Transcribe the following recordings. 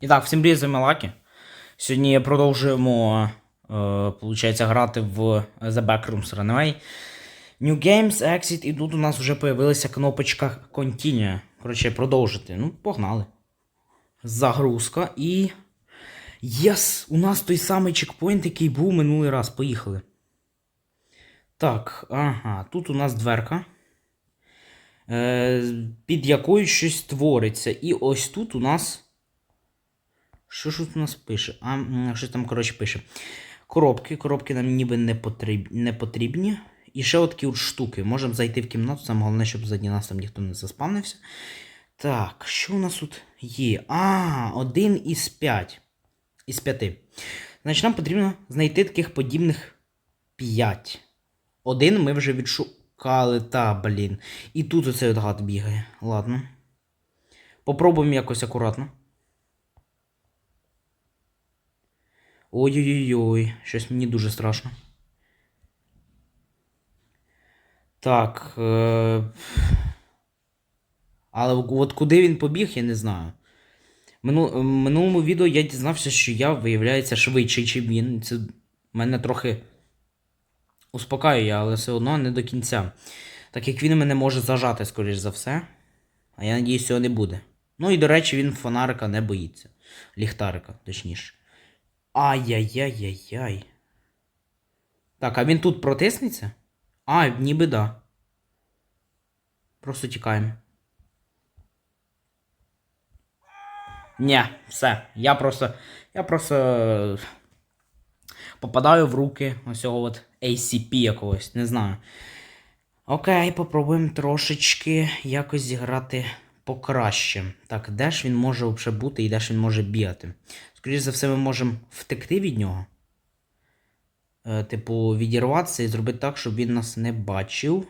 І так, всім привіт, з вами Лакі. Сьогодні продовжуємо, е, получається, грати в The Backrooms Runaway. New Games, Exit, і тут у нас вже появилася кнопочка Continue. Коротше, продовжити. Ну, погнали. Загрузка і. Єс! У нас той самий чекпоінт, який був минулий раз. Поїхали. Так, ага, тут у нас дверка. Е, під якою щось твориться. І ось тут у нас. Що ж тут у нас пише? А, щось там, коротше, пише. Коробки. Коробки нам ніби не, потріб... не потрібні. І ще от такі от штуки. Можемо зайти в кімнату, саме головне, щоб ззаді нас там ніхто не заспавнився. Так, що у нас тут є? А, один із п'ять. Із п'яти. Значить, нам потрібно знайти таких подібних п'ять. Один ми вже відшукали, та, блін. І тут оцей от гад бігає. Ладно. Попробуємо якось акуратно. Ой-ой-ой, щось мені дуже страшно. Так. Е... Але от куди він побіг, я не знаю. Мину... Минулому відео я дізнався, що я, виявляється, швидший, чим він. Це мене трохи успокаює, але все одно не до кінця. Так як він мене може зажати, скоріш за все. А я надіюсь, цього не буде. Ну і, до речі, він фонарика не боїться. Ліхтарика, точніше. Ай-яй-яй-яй-яй. Так, а він тут протиснеться? А, ніби да. Просто тікаємо. Ні, все. Я просто. Я просто. Попадаю в руки ось цього от ACP якогось, не знаю. Окей, попробуємо трошечки якось зіграти покраще. Так, де ж він може взагалі бути і де ж він може бігати? Скоріше за все, ми можемо втекти від нього. Е, типу, відірватися і зробити так, щоб він нас не бачив.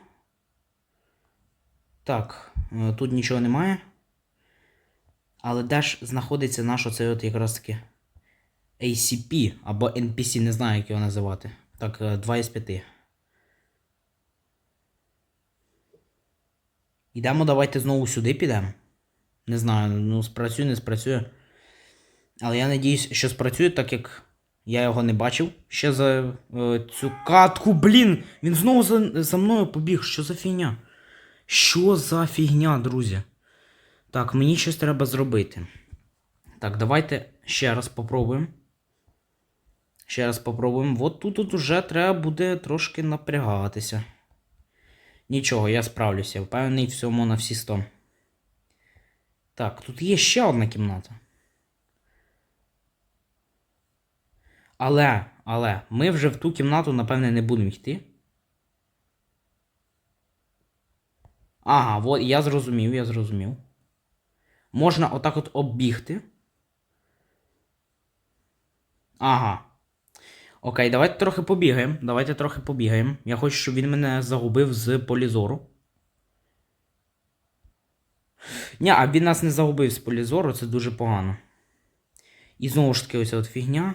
Так, е, тут нічого немає. Але де ж знаходиться наш оцей от якраз таки ACP або NPC, не знаю, як його називати. Так, е, 2 із 5. Ідемо, давайте знову сюди підемо. Не знаю, ну спрацює, не спрацює. Але я надіюсь, що спрацює, так як я його не бачив ще за е, цю катку. Блін! Він знову за, за мною побіг. Що за фігня? Що за фігня, друзі? Так, мені щось треба зробити. Так, давайте ще раз попробуємо. Ще раз попробуємо. От тут, уже треба буде трошки напрягатися. Нічого, я справлюся. Впевнений в цьому на всі 100. Так, тут є ще одна кімната. Але, але, ми вже в ту кімнату, напевне, не будемо йти. Ага, от я зрозумів, я зрозумів. Можна отак от оббігти. Ага. Окей, давайте трохи побігаємо. Давайте трохи побігаємо. Я хочу, щоб він мене загубив з полі зору. Ні, а він нас не загубив з полі зору, це дуже погано. І знову ж таки, ось от фігня.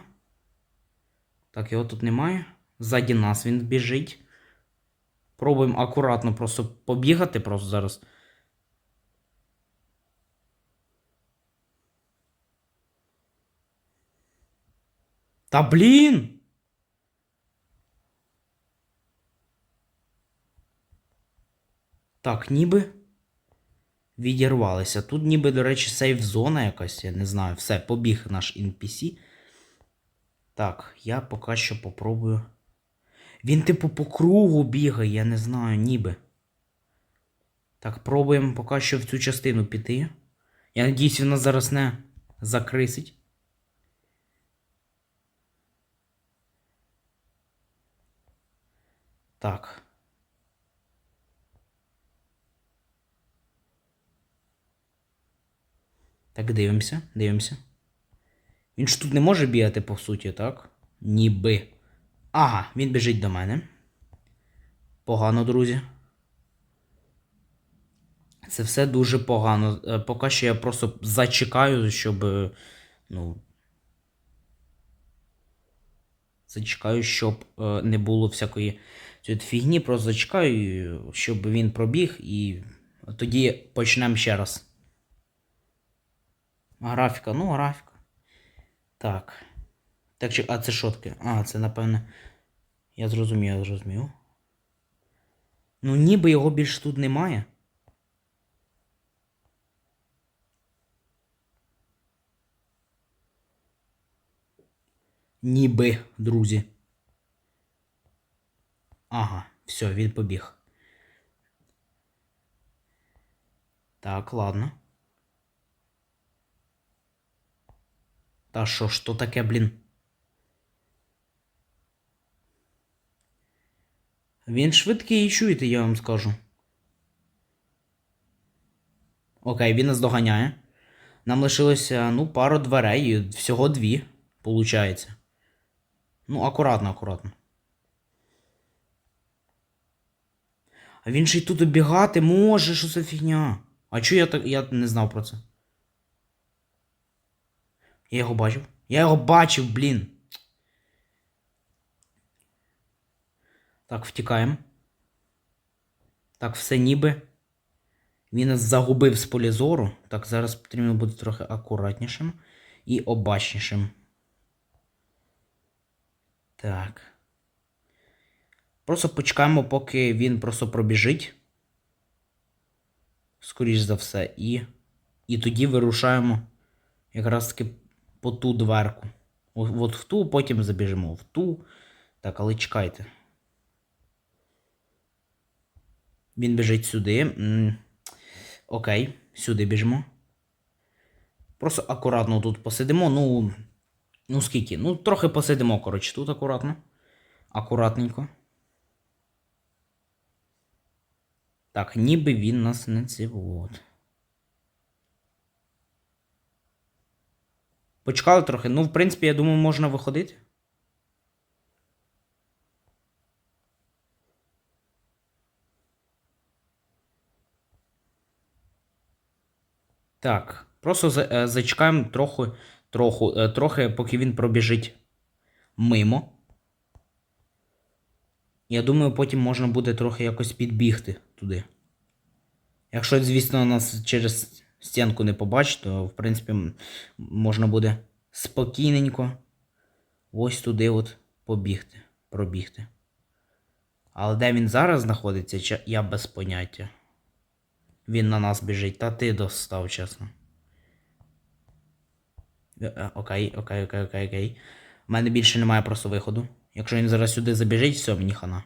Так, його тут немає. Ззаді нас він біжить. Пробуємо акуратно просто побігати просто зараз. Та блін! Так, ніби відірвалися. Тут ніби, до речі, сейф зона якась, я не знаю. Все, побіг наш NPC. Так, я поки що попробую. Він, типу, по кругу бігає, я не знаю, ніби. Так, пробуємо поки що в цю частину піти. Я надіюсь, він нас зараз не закрисить. Так. Так, дивимося, дивимося. Він ж тут не може бігати, по суті, так? Ніби. Ага, він біжить до мене. Погано, друзі. Це все дуже погано. Е, Поки що я просто зачекаю, щоб. е, Ну. Зачекаю, щоб е, не було всякої цієї фігні. Просто зачекаю, щоб він пробіг, і тоді почнемо ще раз. Графіка, ну, графіка. Так. Так, чи- а це шотки. А, це напевне. Я зрозумів, я зрозумів. Ну, ніби його більше тут немає. Ніби, друзі. Ага, все, він побіг. Так, ладно. Та що ж то таке, блін? Він швидкий, чуєте, я вам скажу. Окей, він нас доганяє. Нам лишилося, ну, пару дверей, і всього дві, получається. Ну, акуратно, акуратно. А він же й тут обігати може, що це фігня. А чого я так. Я не знав про це. Я його бачив. Я його бачив, блін. Так, втікаємо. Так, все ніби. Він нас загубив з полі зору. Так, зараз потрібно бути трохи акуратнішим і обачнішим. Так. Просто почекаємо, поки він просто пробіжить. Скоріш за все. І. І тоді вирушаємо якраз таки по ту дверку. От в ту, потім забіжимо в ту. Так, але чекайте. Він біжить сюди. М, Окей, сюди біжимо. Просто акуратно тут посидимо. Ну. Ну скільки? Ну, трохи посидимо, коротше, тут акуратно. Акуратненько. Так, ніби він нас не цивот. Почекали трохи. Ну, в принципі, я думаю, можна виходити. Так, просто е, зачекаємо трохи, трохи, е, трохи, поки він пробіжить мимо. Я думаю, потім можна буде трохи якось підбігти туди. Якщо, звісно, нас через стінку не побачить, то, в принципі, можна буде спокійненько ось туди от побігти, пробігти. Але де він зараз знаходиться, я без поняття. Він на нас біжить, та ти достав, чесно. Е, е, Окей, окей, окей, окей, окей. У мене більше немає просто виходу. Якщо він зараз сюди забіжить, все, мені хана.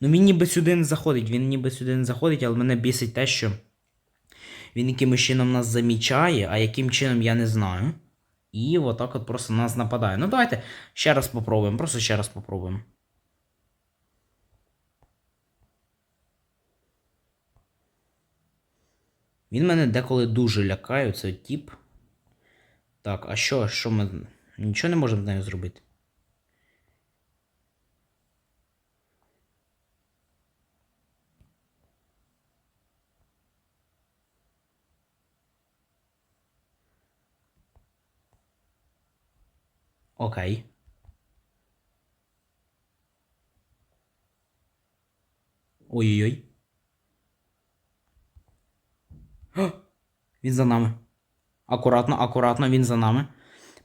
Ну він ніби сюди не заходить, він ніби сюди не заходить, але мене бісить те, що він якимось чином нас замічає, а яким чином я не знаю. І отак от просто нас нападає. Ну давайте ще раз попробуємо, просто ще раз попробуємо. Він мене деколи дуже лякає, це тіп. Так, а що, що ми. Нічого не можемо з нею зробити. Окей. Ой-ой-ой. Він за нами. Акуратно, акуратно, він за нами.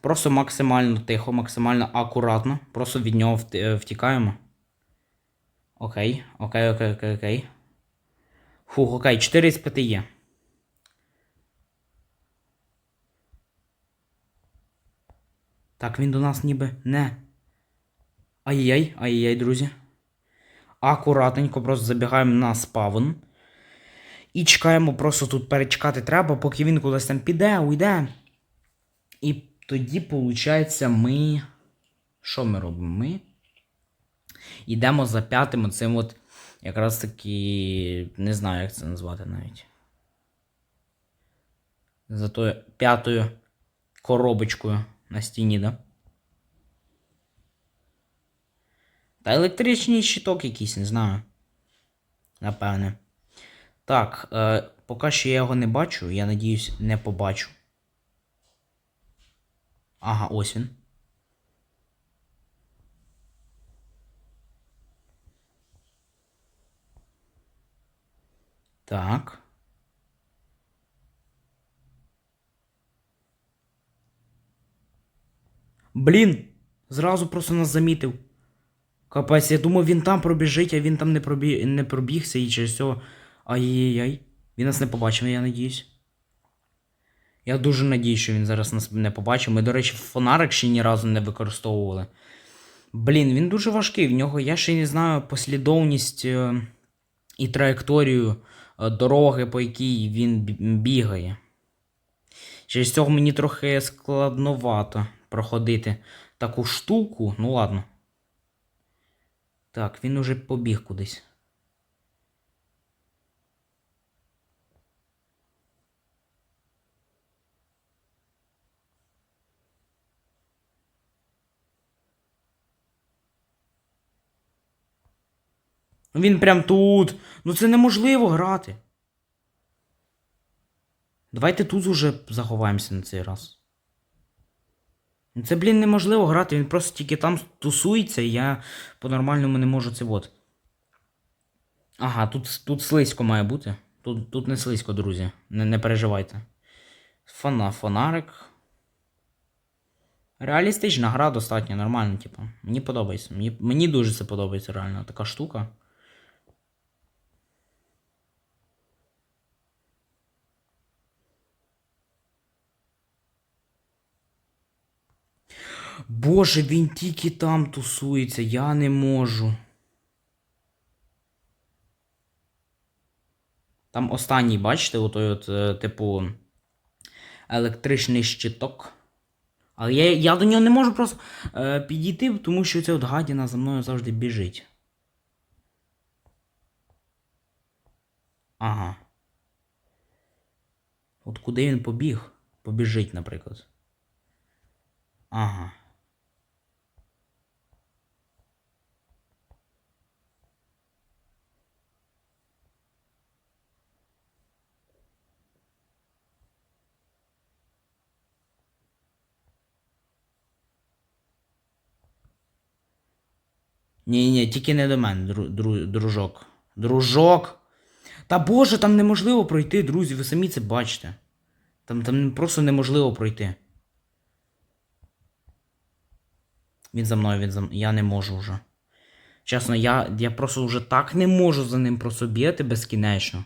Просто максимально тихо, максимально акуратно. Просто від нього е, втікаємо. Окей, окей, окей, окей, окей. Фух, окей, 4 з 5 є. Так, він до нас ніби не. Ай-яй, ай-яй, друзі. Акуратненько просто забігаємо на спавн. І чекаємо, просто тут перечекати треба, поки він кудись там піде, уйде. І тоді, виходить, ми. Що ми робимо? Ми йдемо за п'ятим оцим от якраз таки. Не знаю, як це назвати навіть. За тою п'ятою коробочкою на стіні, да? Та електричний щиток якийсь, не знаю. Напевне. Так, е, поки що я його не бачу, я надіюсь, не побачу. Ага, ось він. Так. Блін, зразу просто нас замітив. Капець, я думав, він там пробіжить, а він там не, пробі... не пробігся і через цього. Ай-яй-яй. Він нас не побачив, я надіюсь. Я дуже надіюсь, що він зараз нас не побачив. Ми, до речі, фонарик ще ні разу не використовували. Блін, він дуже важкий. В нього я ще не знаю послідовність е, і траєкторію е, дороги, по якій він бігає. Через цього мені трохи складновато проходити таку штуку. Ну ладно. Так, він уже побіг кудись. Ну, Він прям тут. Ну це неможливо грати. Давайте тут уже заховаємося на цей раз. Ну, Це, блін, неможливо грати, він просто тільки там тусується, і я по-нормальному не можу це от. Ага, тут, тут слизько має бути. Тут, тут не слизько, друзі. Не, не переживайте. Фона, фонарик. Реалістична гра достатньо нормальна, типу. Мені подобається. Мені, мені дуже це подобається, реально, така штука. Боже, він тільки там тусується, я не можу. Там останній, бачите, отой от, е, типу, електричний щиток. Але я, я до нього не можу просто е, підійти, тому що ця от гадіна за мною завжди біжить. Ага. От куди він побіг? Побіжить, наприклад. Ага. Ні, ні, тільки не до мене, дру, дру, дружок. Дружок. Та боже, там неможливо пройти, друзі, ви самі це бачите. Там, там просто неможливо пройти. Він за мною, він за мною. Я не можу вже. Чесно, я, я просто вже так не можу за ним просто бігати безкінечно.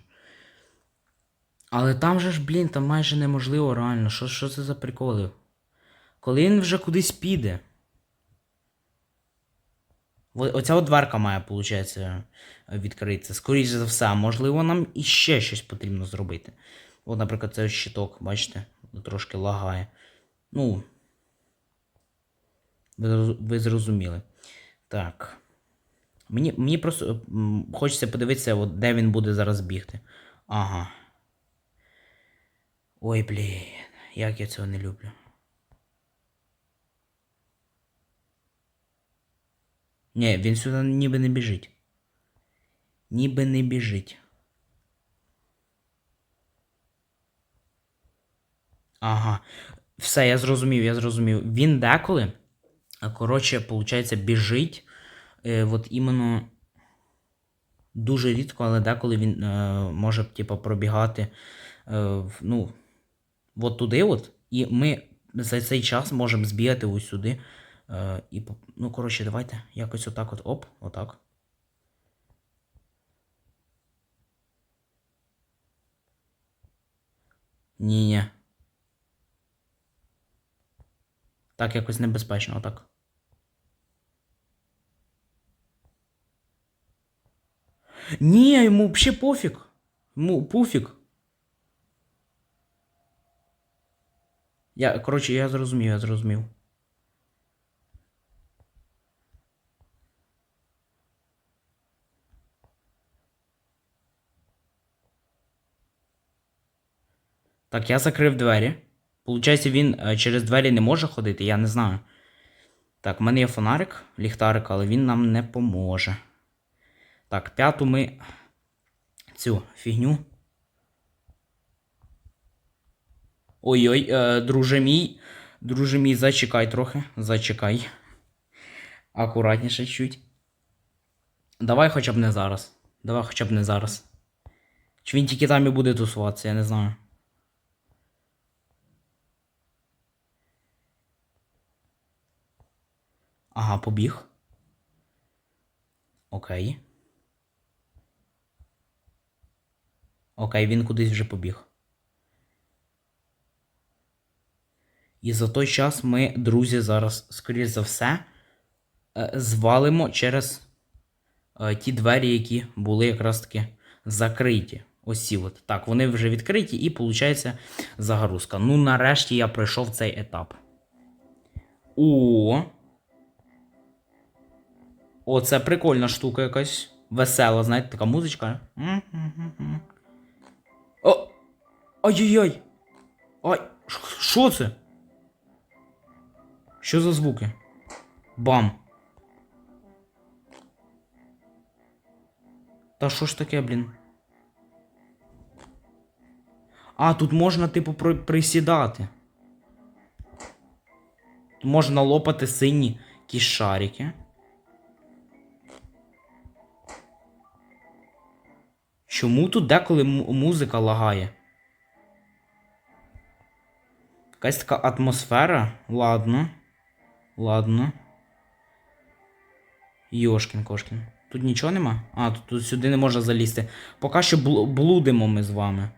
Але там же ж, блін, там майже неможливо реально. Що, що це за приколи? Коли він вже кудись піде. Оця от дверка має, виходить, відкритися. Скоріше за все, можливо, нам іще щось потрібно зробити. От, наприклад, цей щиток, бачите, трошки лагає. Ну. Ви зрозуміли. Так. Мені, мені просто хочеться подивитися, от, де він буде зараз бігти. Ага. Ой, блін, як я цього не люблю. Ні, він сюди ніби не біжить. Ніби не біжить. Ага. Все, я зрозумів, я зрозумів. Він деколи, коротше, виходить, біжить. Е, от іменно дуже рідко, але деколи він е, може, типу, пробігати. Е, ну, от туди, от, і ми за цей час можемо збігати ось сюди. Е, і, ну, коротше, давайте якось отак от, оп, отак. Ні-ні. Так, якось небезпечно, отак. Ні, йому взагалі пофіг. Йому пофіг. Я, коротше, я зрозумів, я зрозумів. Так, я закрив двері. Получається, він е, через двері не може ходити, я не знаю. Так, в мене є фонарик, ліхтарик, але він нам не поможе. Так, п'яту ми цю фігню. Ой-ой, е, друже мій. Друже мій, зачекай трохи. Зачекай. Акуратніше чуть. Давай хоча б не зараз. Давай хоча б не зараз. Чи він тільки там і буде тусуватися, я не знаю. Ага, побіг. Окей. Окей, він кудись вже побіг. І за той час ми, друзі, зараз, скоріш за все, е, звалимо через е, ті двері, які були якраз таки закриті. Ось от. Так, вони вже відкриті, і виходить загрузка. Ну, нарешті я пройшов цей етап. О! О, це прикольна штука якась. Весела, знаєте, така музичка. О! Ай-яй-яй! Ай! Що це? Що за звуки? Бам! Та що ж таке, блін? А, тут можна, типу, при- присідати. Можна лопати сині якісь шарики. Чому тут деколи музика лагає? Якась така атмосфера. Ладно. Ладно. Йошкін кошкін. Тут нічого нема? А, тут, тут сюди не можна залізти. Поки що бл- блудимо ми з вами.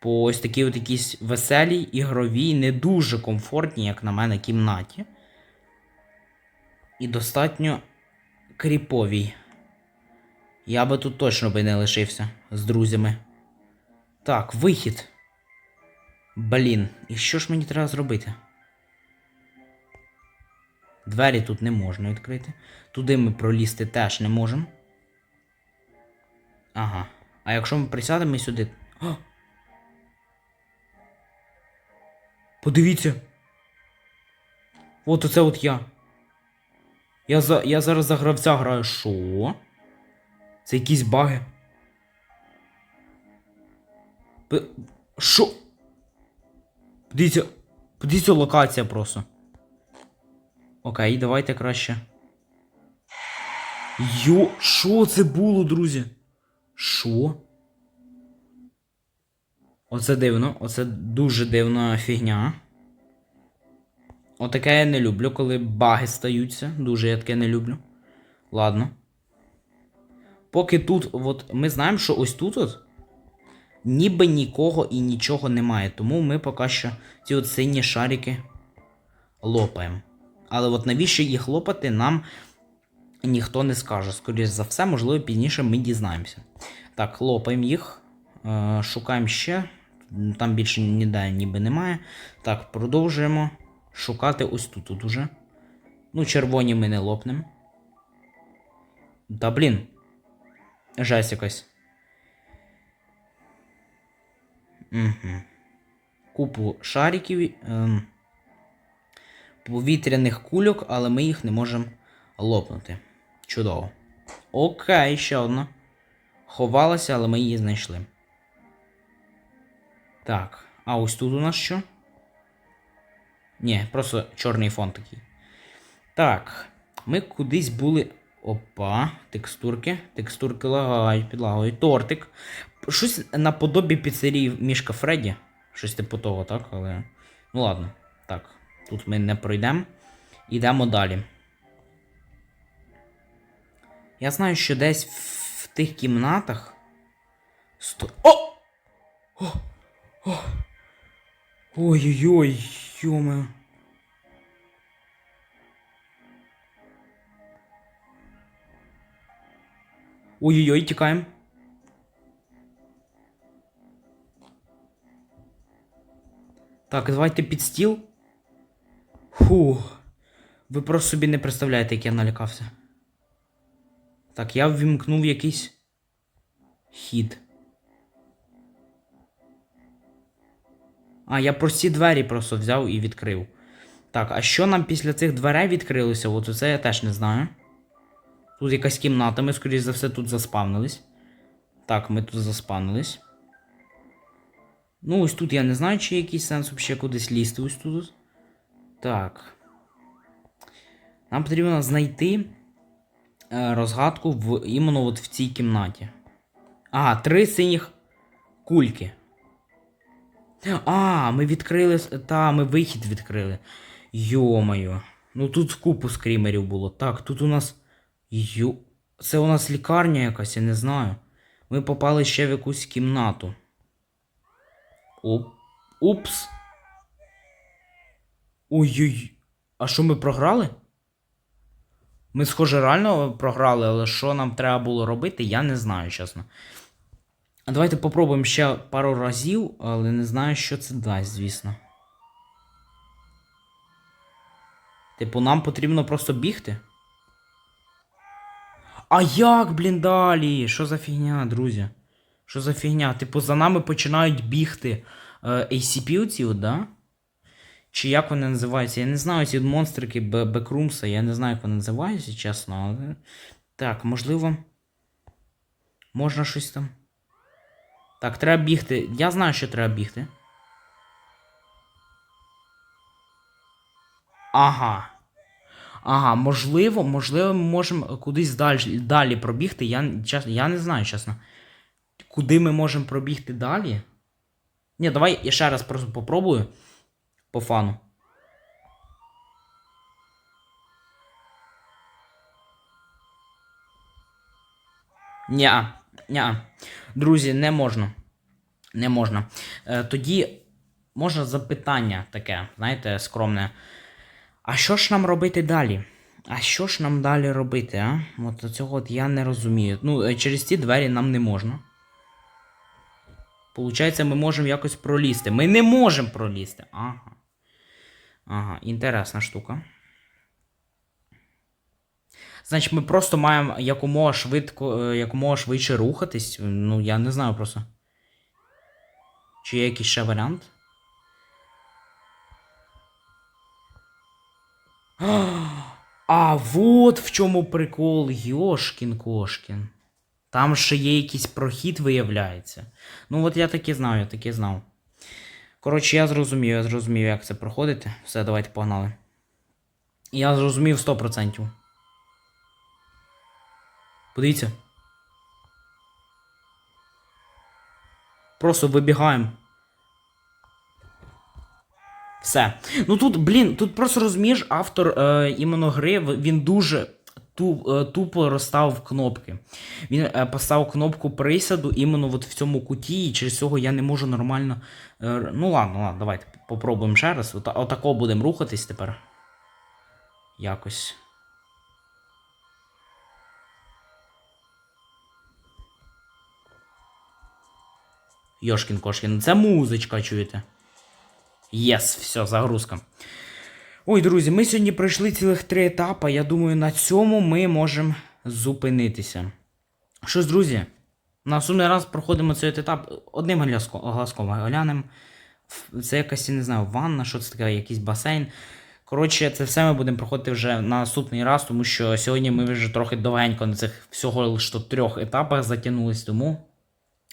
По ось такій от якійсь веселій, ігровій, не дуже комфортній, як на мене, кімнаті. І достатньо кріповій. Я би тут точно би не лишився з друзями. Так, вихід. Блін, і що ж мені треба зробити? Двері тут не можна відкрити. Туди ми пролізти теж не можемо. Ага. А якщо ми присядемо сюди. О! Подивіться. От оце от я. Я, за, я зараз за гравця граю. Що? Це якісь баги. Що? Подивіться. Подивіться локація просто. Окей, давайте краще. Йо, що це було, друзі? Що? Оце дивно, оце дуже дивна фігня. Отаке я не люблю, коли баги стаються. Дуже я таке не люблю. Ладно. Поки тут, от ми знаємо, що ось тут от ніби нікого і нічого немає. Тому ми поки що ці от сині шарики лопаємо. Але от навіщо їх лопати, нам ніхто не скаже. Скоріше за все, можливо, пізніше ми дізнаємося. Так, лопаємо їх. Е, шукаємо ще. Там більше ніде ніби немає. Так, продовжуємо шукати ось тут от уже. Ну, червоні ми не лопнемо. Та блін. Жесть якась. Угу. Купу шариків. Ем, повітряних кульок, але ми їх не можемо лопнути. Чудово. Окей, ще одна. Ховалася, але ми її знайшли. Так, а ось тут у нас що? Ні, просто чорний фон такий. Так, ми кудись були. Опа, текстурки. Текстурки лагають, підлагають. Тортик. Щось наподобі піцерії мішка Фредді. Щось типу того, так? Але. Ну ладно. Так. Тут ми не пройдемо. Йдемо далі. Я знаю, що десь в, тих кімнатах. Сто... О! О! Ой-ой-ой, йоме. Ой-ой-ой, тікаємо. Так, давайте під стіл. Фух. Ви просто собі не представляєте, як я налякався. Так, я ввімкнув якийсь хід. А, я прості двері просто взяв і відкрив. Так, а що нам після цих дверей відкрилося? От це я теж не знаю. Тут якась кімната, ми, скоріш за все, тут заспавнились. Так, ми тут заспавнились. Ну, ось тут я не знаю, чи є якийсь сенс взагалі кудись лізти ось тут. Так. Нам потрібно знайти е, розгадку в іменно от в цій кімнаті. Ага, три синіх кульки. А, ми відкрили. Та, ми вихід відкрили. Йомаю. Ну тут купу скрімерів було. Так, тут у нас. Ю... Це у нас лікарня якась, я не знаю. Ми попали ще в якусь кімнату. Оп. Упс. Ой-ой. А що ми програли? Ми, схоже, реально програли, але що нам треба було робити, я не знаю, чесно. А Давайте попробуємо ще пару разів, але не знаю, що це дасть, звісно. Типу, нам потрібно просто бігти. А як, блін, далі? Що за фігня, друзі? Що за фігня? Типу, за нами починають бігти е, ACP оці, от, да? Чи як вони називаються? Я не знаю ці монстрики Бекрумса, я не знаю, як вони називаються, чесно, але. Так, можливо. Можна щось там. Так, треба бігти. Я знаю, що треба бігти. Ага. Ага, можливо, можливо, ми можемо кудись далі, далі пробігти. Я, я не знаю, чесно. Куди ми можемо пробігти далі? Ні, давай я ще раз просто попробую. По фану. Ня, ня. Друзі, не можна. Не можна. Е, тоді можна запитання таке, знаєте, скромне. А що ж нам робити далі? А що ж нам далі робити, а? От цього от я не розумію. Ну, е, через ці двері нам не можна. Получається, ми можемо якось пролізти. Ми не можемо пролізти. Ага. Ага, інтересна штука. Значить, ми просто маємо якомога швидко, е, якомога швидше рухатись. Ну, я не знаю просто. Чи є якийсь ще варіант? А, вот в чому прикол, Йошкін Кошкін. Там ще є якийсь прохід, виявляється. Ну, от я таки знаю, я таки знав. Коротше, я зрозумів, я зрозумів, як це проходити. Все, давайте погнали. Я зрозумів 100%. Подивіться. Просто вибігаємо. Все. Ну тут, блін, тут просто розумієш, автор е, іменно гри, він дуже е, тупо розставив кнопки. Він е, поставив кнопку присаду іменно от в цьому куті, і через цього я не можу нормально. Е, ну ладно, ладно, давайте попробуємо ще раз. От, отако будемо рухатись тепер. Якось. Йошкін Кошкін, це музичка, чуєте? Єс, все, загрузка. Ой, друзі, ми сьогодні пройшли цілих три етапи. Я думаю, на цьому ми можемо зупинитися. Що ж, друзі, наступний раз проходимо цей етап одним глазком глянемо. Це якась, я не знаю, ванна, що це таке, якийсь басейн. Коротше, це все ми будемо проходити вже на наступний раз, тому що сьогодні ми вже трохи довгенько на цих всього лише трьох етапах затягнулись, тому.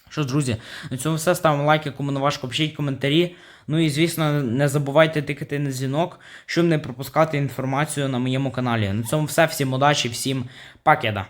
Що друзі, на цьому все. Ставимо лайки, кому не важко, пишіть коментарі. Ну і звісно, не забувайте тикати на дзвінок, щоб не пропускати інформацію на моєму каналі. На цьому все. Всім удачі, всім пакеда.